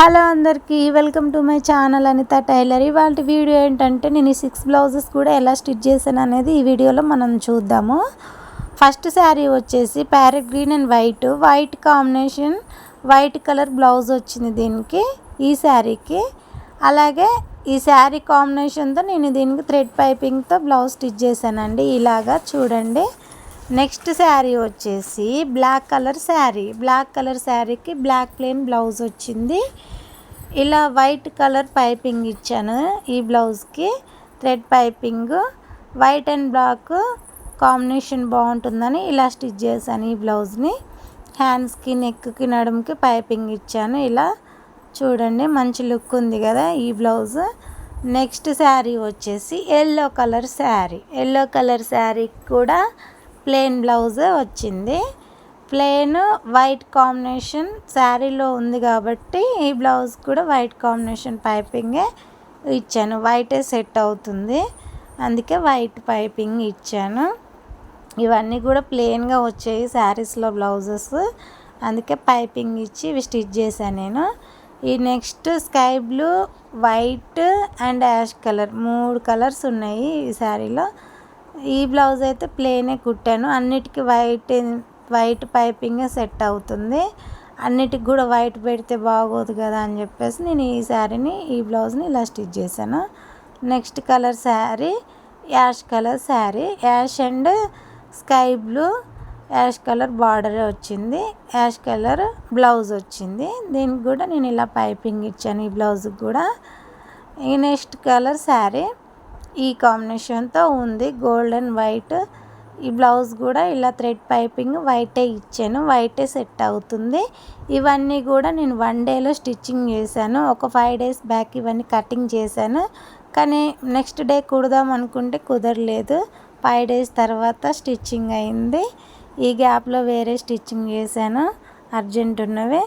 Hello అందరికీ welcome to my channel Anitha tailor. ఇవాళ video ఏంటంటే నేను ఈ సిక్స్ బ్లౌజెస్ కూడా ఎలా స్టిచ్ చేశాను అనేది ఈ వీడియోలో మనం చూద్దాము. ఫస్ట్ శారీ వచ్చేసి parrot green and white. White combination white colour blouse వచ్చింది దీనికి ఈ శారీకి. అలాగే ఈ శారీ కాంబినేషన్తో నేను దీనికి థ్రెడ్ పైపింగ్తో బ్లౌజ్ స్టిచ్ చేశానండి. ఇలాగా చూడండి. నెక్స్ట్ శారీ వచ్చేసి black colour sari. Black colour శారీకి బ్లాక్ ప్లెయిన్ బ్లౌజ్ వచ్చింది. ఇలా వైట్ కలర్ పైపింగ్ ఇచ్చాను ఈ బ్లౌజ్కి. Thread piping white and black combination బాగుంటుందని ఇలా స్టిచ్ చేశాను ఈ బ్లౌజ్ని. హ్యాండ్స్కి నెక్కి నడుముకి పైపింగ్ ఇచ్చాను ఇలా. చూడండి మంచి లుక్ ఉంది కదా ఈ బ్లౌజ్. నెక్స్ట్ శారీ వచ్చేసి yellow colour sari. Yellow colour శారీకి కూడా ప్లెయిన్ బ్లౌజ్ వచ్చింది. ప్లెయిన్ వైట్ కాంబినేషన్ శారీలో ఉంది కాబట్టి ఈ బ్లౌజ్ కూడా వైట్ కాంబినేషన్ పైపింగే ఇచ్చాను. వైటే సెట్ అవుతుంది. అందుకే వైట్ పైపింగ్ ఇచ్చాను. ఇవన్నీ కూడా ప్లెయిన్గా వచ్చాయి శారీస్లో బ్లౌజెస్. అందుకే పైపింగ్ ఇచ్చి ఇవి స్టిచ్ చేశాను నేను. ఈ next sky blue white and ash colour మూడు కలర్స్ ఉన్నాయి ఈ శారీలో. ఈ బ్లౌజ్ అయితే ప్లేనే కుట్టాను. అన్నిటికీ వైట్ వైట్ పైపింగ్ సెట్ అవుతుంది. అన్నిటికి కూడా వైట్ పెడితే బాగోదు కదా అని చెప్పేసి నేను ఈ శారీని ఈ బ్లౌజ్ని ఇలా స్టిచ్ చేశాను. Next colour sari ash colour sari. Ash and sky blue ash colour border వచ్చింది. యాష్ కలర్ బ్లౌజ్ వచ్చింది. దీనికి కూడా నేను ఇలా పైపింగ్ ఇచ్చాను ఈ బ్లౌజ్కి కూడా. ఈ నెక్స్ట్ కలర్ శారీ ఈ కాంబినేషన్తో ఉంది. Golden white. ఈ బ్లౌజ్ కూడా ఇలా థ్రెడ్ పైపింగ్ వైటే ఇచ్చాను. వైటే సెట్ అవుతుంది. ఇవన్నీ కూడా నేను వన్ డేలో స్టిచ్చింగ్ చేశాను. ఒక ఫైవ్ డేస్ బ్యాక్ ఇవన్నీ కటింగ్ చేశాను. కానీ నెక్స్ట్ డే కుడదాం అనుకుంటే కుదరలేదు. ఫైవ్ డేస్ తర్వాత స్టిచ్చింగ్ అయింది. ఈ గ్యాప్లో వేరే స్టిచ్చింగ్ చేశాను. అర్జెంట్ ఉన్నవే.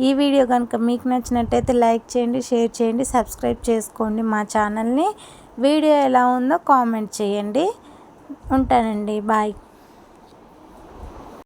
ఈ వీడియో కనుక మీకు నచ్చినట్టయితే లైక్ చేయండి షేర్ చేయండి సబ్స్క్రైబ్ చేసుకోండి మా ఛానల్ని. వీడియో ఎలా ఉందో కామెంట్ చేయండి. ఉంటానండి. బాయ్.